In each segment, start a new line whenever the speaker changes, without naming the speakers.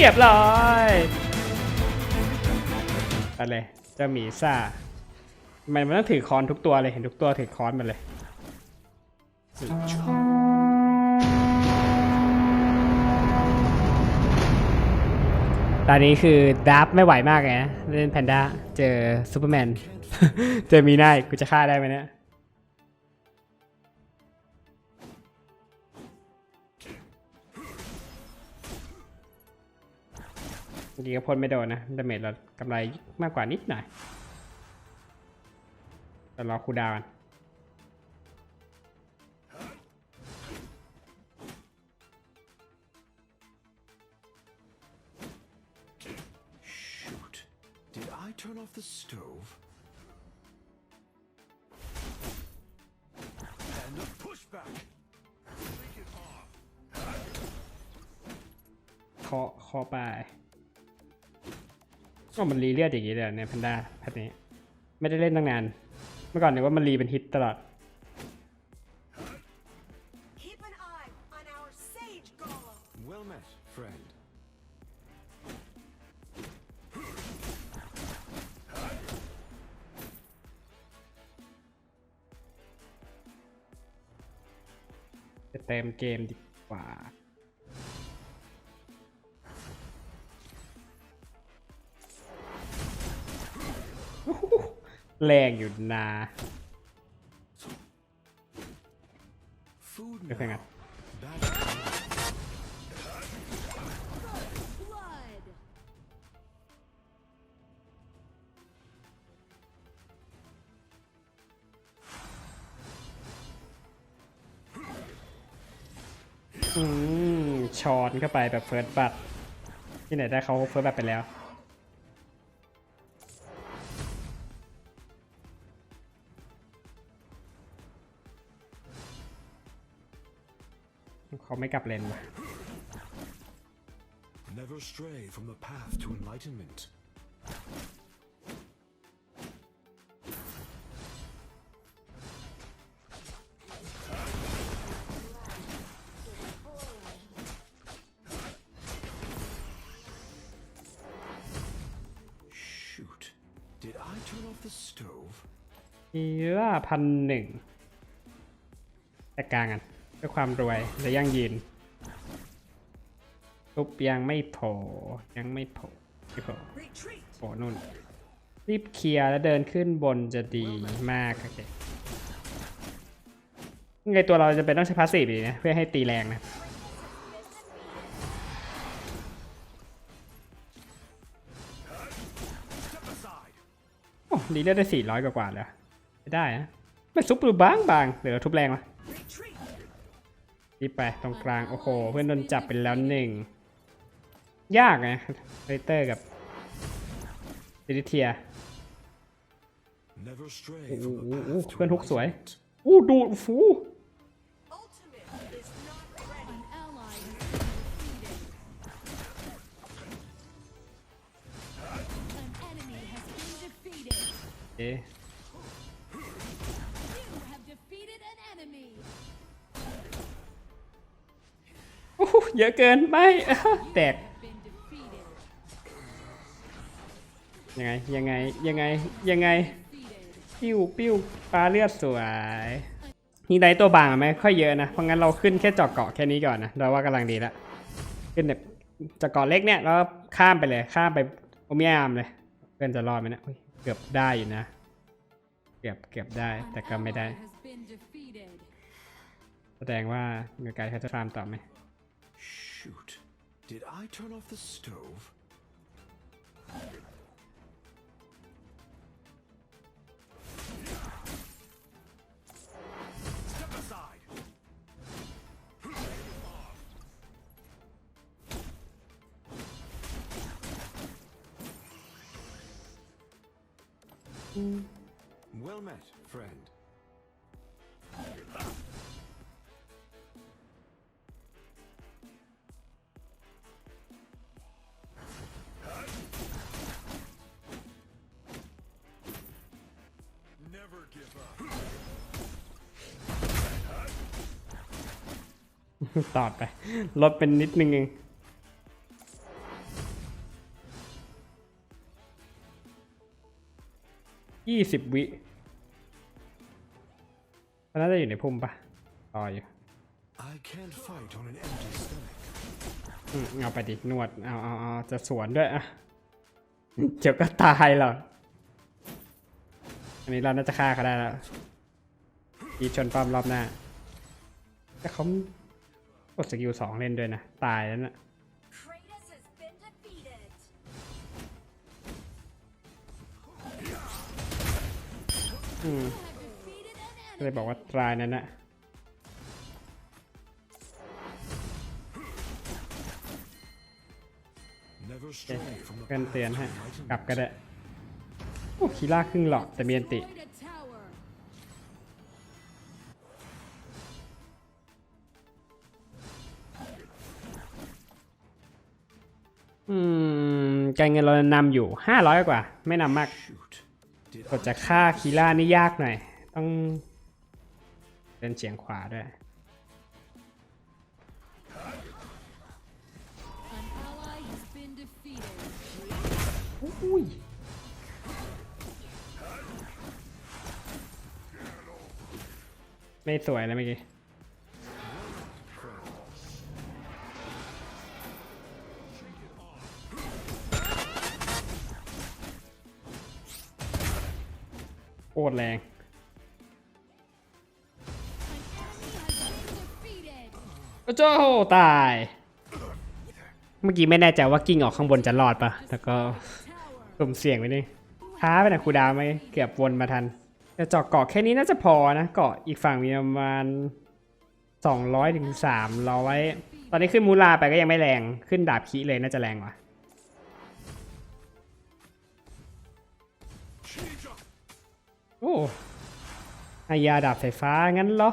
เรียบร้อยไปเลยเจ้าหมีซ่าทำไมมันต้องถือค้อนทุกตัวเลยเห็นทุกตัวถือค้อนหมดเลยตอนนี้คือดับไม่ไหวมากไงเล่นแพนด้าเจอซูเปอร์แมน เจอมีน่ากกูจะฆ่าได้ไหมเนี่ย มื่อกี้ก็พ่นไม่โดนนะดาเมจเรากำไรมากกว่านิดหน่อยแต่รอคูลดาวน์ก่อน
Shoot. Did I turn off the stove? And a pushback.
เคาะเคาะไป ก็มันรีเลือดอย่างนี้เลยเหรอเนี่ยแพนด้าแพทนี้ ไม่ได้เล่นตั้งนาน เมื่อก่อนนึกว่ามันรีเป็นฮิตตลอด
Keep an eye on our sage golem.
Well met, friend.
จะเต็มเกมดีกว่า แรงอยู่นา
Food
ก็คือไงอืมช้อนเข้าไปแบบเฟิร์สบัตที่ไหนได้เขาเฟิร์สบัตไปแล้ว เขาไม่กลับเลนว่ะ
Never stray from the path to enlightenment. 'Shoot. Did I turn off the stove?
ทีละพันหนึ่งแต่กลางกัน เพื่อความรวยและยั่งยืนทุบยังไม่โผล่ยังไม่โผล่ไม่โผล่โผล่นู่น รีบเคลียร์แล้วเดินขึ้นบนจะดีมากโอเคยังไงตัวเราจะเป็นต้องใช้พาสซีฟดีนะ เพื่อให้ตีแรงนะโอ้ดีเลือดได้สี่ร้อยกว่าๆเลยไม่ได้นะไม่ซุปดูบางบางๆเดี๋ยวเราทุบแรงมา รีบไปตรงกลาง โอ้โห เพื่อนโดนจับไปแล้วหนึ่ง ยากไงเรเตอร์กับซิลิเทีย
Never stray
Ooh,
from the
ooh,
path
ooh,
to
เพื่อนฮุกสวย
enlightenment.
อู้ดูฟู
Ultimate is
เยอะเกินไม่แตกยังไงยังไงยังไงยังไงปิ้วปิ้วปลาเลือดสวยนี่ได้ตัวบางอะไม่ค่อยเยอะนะเพราะงั้นเราขึ้นแค่จาะเกาะแค่นี้ก่อนนะเราว่ากำลังดีละขึ้นแบบจาะเกาะเล็กเนี่ยแล้วข้ามไปเลยข้ามไปโอมิยามเลยเพื่อนจะรอดไหมนะเกือบได้อยู่นะ เกือบเกือบได้แต่ก็ไม่ได้ แสดงว่าเงือกายเขาจะฟาร์มต่อไหม
Shoot. Did I turn off the stove?
ตอดไป ลดเป็นนิดนึงเองยี่สิบวิมันน่าจะอยู่ในพุ่มปะต่ออยู่เอาไปดิ นวด เอาเอาเอาจะสวนด้วยอะเดี๋ยวก็ตายหรออันนี้เราน่าจะฆ่าเขาได้แล้วอีชนป้อมรอบหน้า แต่เขา กดสกิลสองเล่นด้วยนะ ตายแล้วนะ
Kratos has been defeated.
อืม
Defeated an
ก็เลยบอกว่าตายนั่นนะ
Never stray from the
เพื่อน
path
เตือนให้
of might and
กลับก็ได้ โอ้คีล่าครึ่งหลอดแต่เมียนติ การเงินเรานำอยู่ 500 กว่า ไม่นำมาก
Shoot. Did
กดจะฆ่าคีล่านี่ยากหน่อย ต้องเดินเฉียงขวาด้วย
An ally has been defeated.
อุ้ยไม่สวยเลยเมื่อกี้ คตรแรงโอ้โจตาย เมื่อกี้ไม่แน่ใจว่ากิ้งออกข้างบนจะรอดปะแต่ก็
Tower.
กลุ่มเสี่ยงไปนี่ช้าไปหนะครูดาวไหมเกือบวนมาทันแต่เจาะเกาะแค่นี้น่าจะพอนะ เกาะอีกฝั่งมีประมาณ200ถึง300 ตอนนี้ขึ้นมูลาไปก็ยังไม่แรง ขึ้นดาบคีเลยน่าจะแรงกว่า โอ้อายาดาบไฟฟ้างั้นเหรอ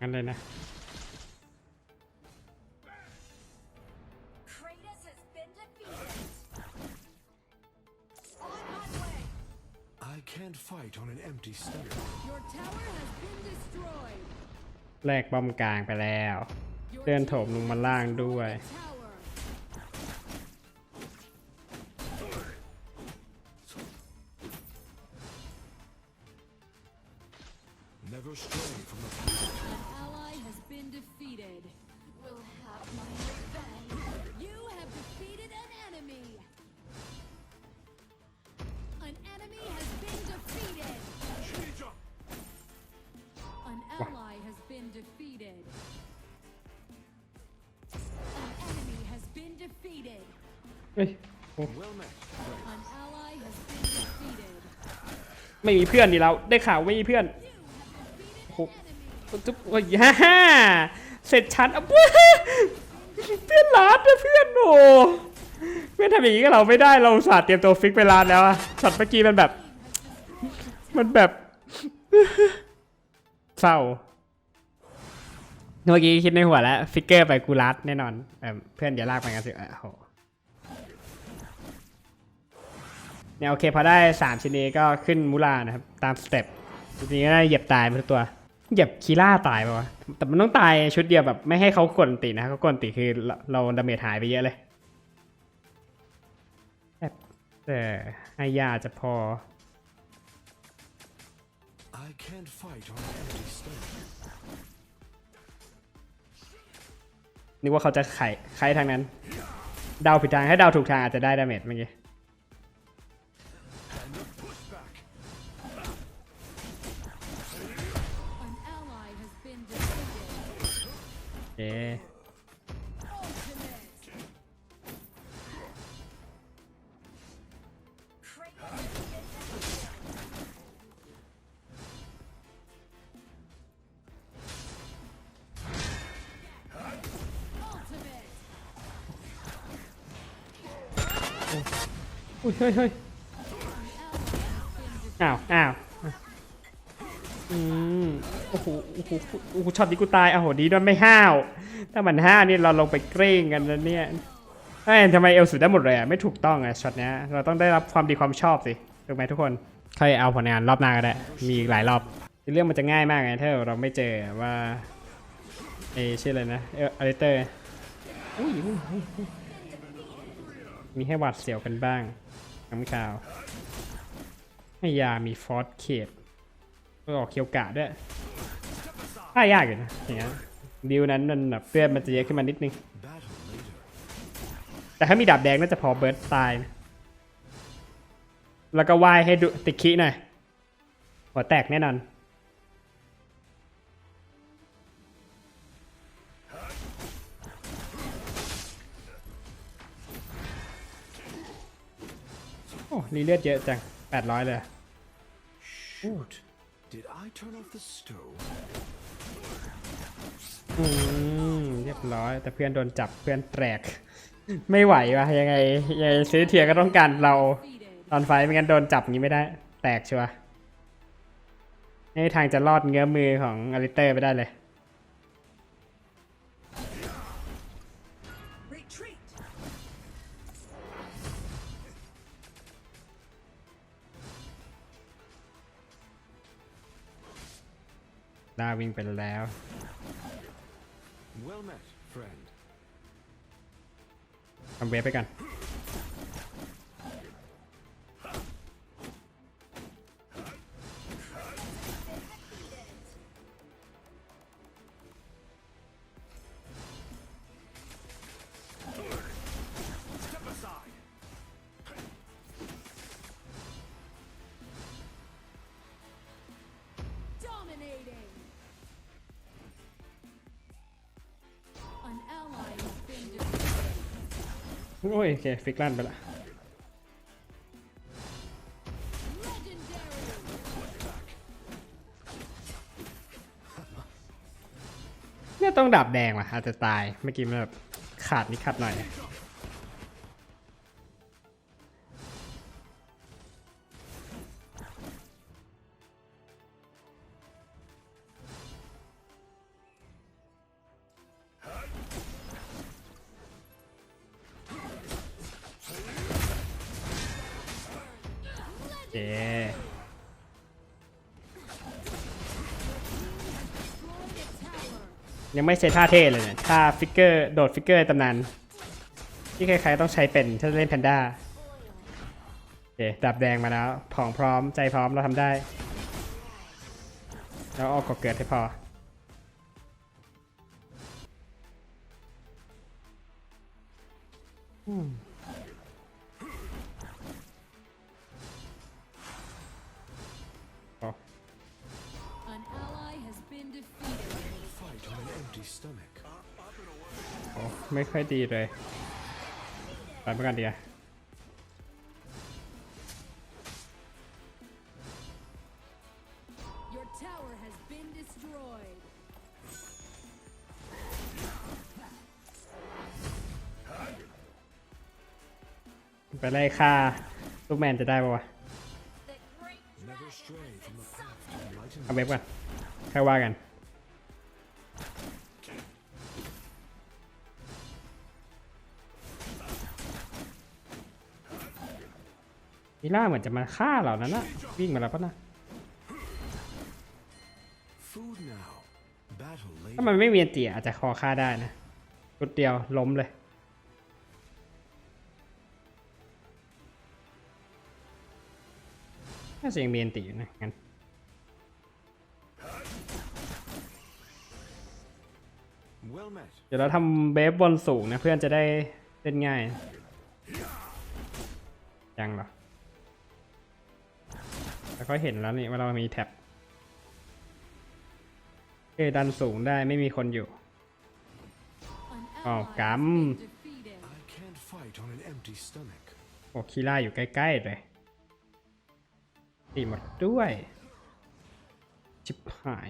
งั้นเลยนะ แลกป้อมกลางไปแล้ว
Your
เลื่อน
team
โถมลงมาล่างด้วย
tower.
Never stray from the path.
An ally has been defeated. Will have my revenge. You have defeated an enemy.
เฮ้ย
Well met.
An ally has been defeated.
ไม่มีเพื่อนดิเราได้ข่าวไม่มีเพื่อน
You have defeated an enemy.
จุ๊บโอ้ยฮ่าฮ่าเสร็จฉันอะเพื่อนเพื่อนลาดนะเพื่อนโอ้เพื่อนทำอย่างนี้กับเราไม่ได้เราอุตสาห์เตรียมตัวฟิกไปลาดแล้วอะช็อตเมื่อกี้มันแบบ มันแบบเศร้าเมื่อกี้คิดในหัวแล้ว ฟิกเกอร์ไปกูรัดแน่นอนเอิ่มเพื่อนอย่าลากไปกันสิเออโห เนี่ยโอเคพอได้สามชิ้นนี้ก็ขึ้นมูลานะครับ ตามสเต็ปจริงๆก็ได้เหยียบตายไปทุกตัว เหยียบคีล่าตายปะวะแต่มันต้องตายชุดเดียวแบบไม่ให้เขากดอันตินะเขากดอันติคือเราเราดาเมจหายไปเยอะเลยแบบแต่ให้ยาจะพอ
I can't fight on an empty stomach.
นึกว่าเขาจะไขไขทางนั้น เดาผิดทางให้เดาถูกทางอาจจะได้ดาเมจเมื่อกี้ เอ๊ะ
Ultimate.
Kratos has been
โอ้โหโอ้โหโอ้โหช็อตนี้กูตายอ้าวโหดีด้วยไม่ห้าว ถ้ามันห้านี่เราลงไปเกรงกันแล้วเนี่ยเอ้ยทำไมเอลสุดได้หมดเลยอะไม่ถูกต้องอะช็อตเนี้ยเราต้องได้รับความดีความชอบสิถูกไหมทุกคนใครเอาผลงานรอบหน้าก็ได้ มีอีกหลายรอบเรื่องมันจะง่ายมากไงถ้าเราไม่เจอว่าเอชื่ออะไรนะเอออลิเตอร์อุ้ยมีให้หวัดเสียวกันบ้างน้ำข่าวให้ยามีฟอสเคดก็ออกเคียวกะด้วย ถ้ายากอยู่นะอย่างเงี้ยดิวนั้นมันแบบเพื่อนมันจะเยอะขึ้นมานิดนึง แต่ถ้ามีดาบแดงน่าจะพอเบิร์ดตายนะแล้วก็ว่ายให้ดูติคิหน่อยหัวแตกแน่นอนโอ้รีเลือดเยอะจัง 800 เลย
Shoot. Did I turn off the stove?
อืมเรียบร้อย แต่เพื่อนโดนจับเพื่อนแตก ไม่ไหววะยังไงยังไงซื้อเทียก็ต้องการเราตอนไฟไม่งั้นโดนจับงี้ไม่ได้ แตกชัวร์ไม่ทางจะรอดเงื้อมือของอลิเตอร์ไปได้เลยดาวิ่งไปแล้ว ทำเวฟไปกัน โอ้ยโอเคฟิกลั่นไปละเนี่ยต้องดาบแดงว่ะอาจจะตายเมื่อกี้มันแบบขาดนิดขัดหน่อย ยังไม่ใช้ท่าเท่เลยเนี่ยท่าฟิกเกอร์โดดฟิกเกอร์ตำนานที่ใครๆต้องใช้เป็นถ้าเล่นแพนด้าโอเคดับแดงมาแล้วผ่องพร้อมใจพร้อมเราทำได้ แล้วออกกดเกิดให้พออื ไม่ค่อยดีเลยไปเมื่อกันดีกว่า
Your tower has been destroyed.
ไปไล่ฆ่าลูกแมนจะได้ปะวะ
Never stray from the path to enlighten
เอาเว็บก่อนค่อยว่ากัน มิล่าเหมือนจะมาฆ่าเรานั้นนะวิ่งมาแล้วปะนะถ้ามันไม่มีเตียอาจจะคอฆ่าได้นะรุดเดียวล้มเลยน่าจะยังมีนติอยู่นะงั้นเดี๋ยวเราทำเบฟบนสูงนะเพื่อนจะได้เล่นง่าย ยังเหรอ แล้วก็เห็นแล้วนี่ว่าเรามีแท็บเอยดันสูงได้ไม่มีคนอยู่
An
Oh,
ally has
cắm.
been defeated.
I can't fight on an empty stomach.
โอ้คีล่าอยู่ใกล้ๆเลยตีหมดด้วย ชิบหาย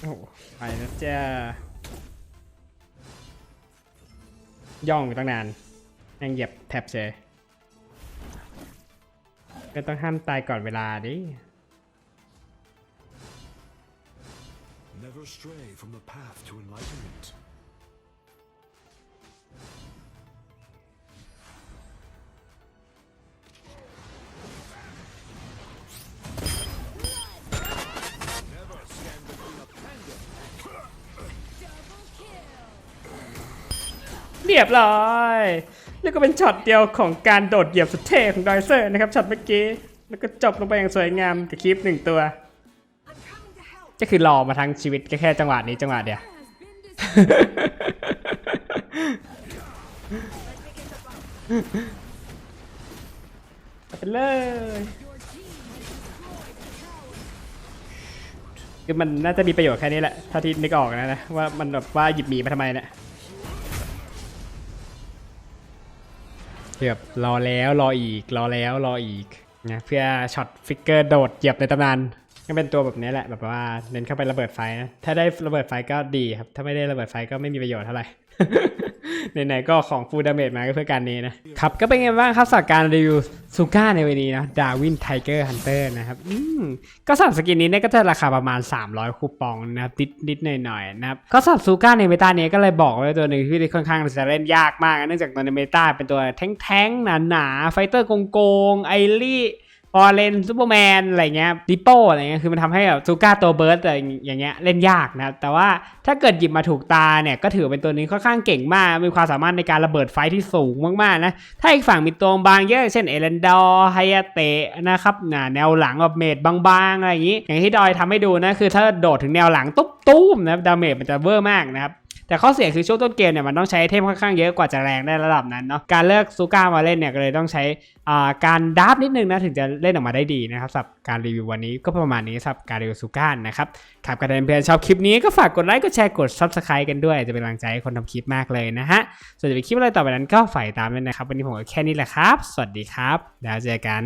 โอ้โหไปนะจ้าย่องอยู่ตั้งนาน ยังเหยียบแท็บเฉยก็ต้องห้ามตายก่อนเวลาดิ
Never stray from the path to enlightenment.
เรียบร้อย นี่ก็เป็นช็อตเดียวของการโดดเหยียบสุดเท่ของดอยเซอร์นะครับช็อตเมื่อกี้ แล้วก็จบลงไปอย่างสวยงามกับคลิปหนึ่งตัว ก็คือรอมาทั้งชีวิตก็แค่จังหวะนี้จังหวะเดียว ไปเลยคือมันน่าจะมีประโยชน์แค่นี้แหละเท่าที่นึกออกนะนะว่ามันแบบว่าหยิบหมีมาทำไมเนี่ย เกือบรอแล้วรออีกรอแล้วรออีกนะเพื่อช็อตฟิกเกอร์โดดเหยียบในตำนานก็เป็นตัวแบบนี้แหละแบบว่าเน้นเข้าไประเบิดไฟนะถ้าได้ระเบิดไฟก็ดีครับ ถ้าไม่ได้ระเบิดไฟก็ไม่มีประโยชน์เท่าไหร่ ไหนๆก็ของฟูดาเมจมาก็เพื่อการนี้นะครับ ก็เป็นไงบ้างครับสำหรับการรีวิวซูก้าในวันนี้นะดาวินไทเกอร์ฮันเตอร์นะครับอืมก็สับสกินนี้เนี่ยก็จะราคาประมาณ 300 คูปองนะครับนิดนิดหน่อยๆนะครับก็สับซูก้าในเมตาเนี้ยก็เลยบอกไว้ตัวหนึ่งที่ค่อนข้างจะเล่นยากมากนะเนื่องจากตัวในเมตาเป็นตัวแท้งๆหนาๆไฟเตอร์โกงๆไอรี่ ฟอร์เรนซูเปอร์แมนอะไรเงี้ยดิโป้อะไรเงี้ยคือมันทำให้แบบซูก้าตัวเบิร์ดอะไรอย่างเงี้ยเล่นยากนะแต่ว่าถ้าเกิดหยิบมาถูกตาเนี่ยก็ถือเป็นตัวนี้ค่อนข้างเก่งมาก มีความสามารถในการระเบิดไฟที่สูงมากๆนะถ้าอีกฝั่งมีตัวบางเยอะเช่นเอเลนดอร์ไฮยาเตะนะครับนะแนวหลังแบบเมดบางๆอะไรอย่างงี้ อย่างที่ดอยทำให้ดูนะคือถ้าโดดถึงแนวหลังตุ๊บตุ้มนะดาเมจมันจะเวอร์มากนะครับ แต่ข้อเสียคือช่วงต้นเกมเนี่ยมันต้องใช้ไอเทมค่อนข้างเยอะกว่าจะแรงได้ระดับนั้นเนาะการเลือกซูก้ามาเล่นเนี่ยก็เลยต้องใช้อ่าการดับนิดนึงนะถึงจะเล่นออกมาได้ดีนะครับสำหรับการรีวิววันนี้ก็ประมาณนี้สำหรับการรีวิวซูก้านะครับครับกระเด็นเพื่อนชอบคลิปนี้ก็ฝากกดไลค์กดแชร์กด subscribe กันด้วยจะเป็นกำลังใจให้คนทำคลิปมากเลยนะฮะส่วนจะเป็นคลิปอะไรต่อไปนั้นก็ฝ่ายตามด้วยนะครับวันนี้ผมก็แค่นี้แหละครับ สวัสดีครับแล้วเจอกัน